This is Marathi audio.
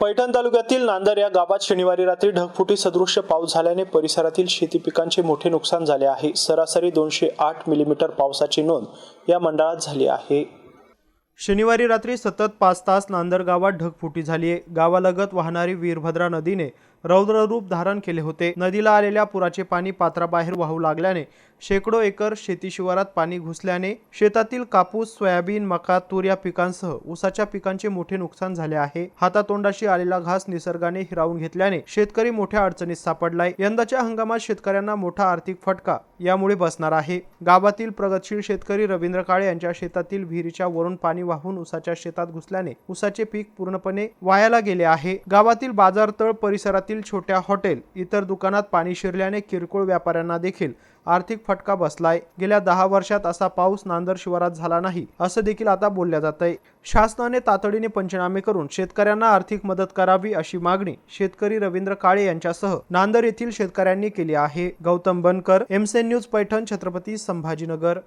पैठण तालुक्यातील नांदर या गावात शनिवारी रात्री ढगफुटी सदृश्य पाऊस झाल्याने परिसरातील शेती पिकांचे मोठे नुकसान झाले आहे. सरासरी दोनशे आठ मिलीमीटर पावसाची नोंद या मंडळात झाली आहे. शनिवारी रात्री सतत पाच तास नांदर गावात ढगफुटी झाली आहे. गावालगत वाहणारी वीरभद्रा नदीने रौद्ररूप धारण केले होते. नदीला आलेल्या पुराचे पाणी पात्राबाहेर वाहू लागल्याने शेकडो एकर शेती शिवारात पाणी घुसल्याने शेतातील कापूस सोयाबीन मका तूर या पिकांसह ऊसाच्या पिकांचे मोठे नुकसान झाले आहे. हातातोंडाशी आलेला घास निसर्गाने हिरावून घेतल्याने शेतकरी मोठ्या अडचणीत सापडलाय. यंदाच्या हंगामात शेतकऱ्यांना मोठा आर्थिक फटका यामुळे बसणार आहे. गावातील प्रगतशील शेतकरी रवींद्र काळे यांच्या शेतातील विहिरीच्या वरून पाणी वाहून ऊसाच्या शेतात घुसल्याने ऊसाचे पीक पूर्णपणे वायाला गेले आहे. गावातील बाजारतळ परिसरातील छोट्या हॉटेल इतर दुकानात पाणी शिरल्याने किरकोळ व्यापाऱ्यांना देखील आर्थिक फटका बसलाय. गेल्या दहा वर्षात असा पाऊस नांदर शिवारात झाला नाही असं देखील आता बोलल्या जात आहे शासनाने तातडीने पंचनामे करून शेतकऱ्यांना आर्थिक मदत करावी अशी मागणी शेतकरी रवींद्र काळे यांच्यासह नांदर येथील शेतकऱ्यांनी केली आहे. गौतम बनकर एमसेन न्यूज पैठण छत्रपती संभाजीनगर.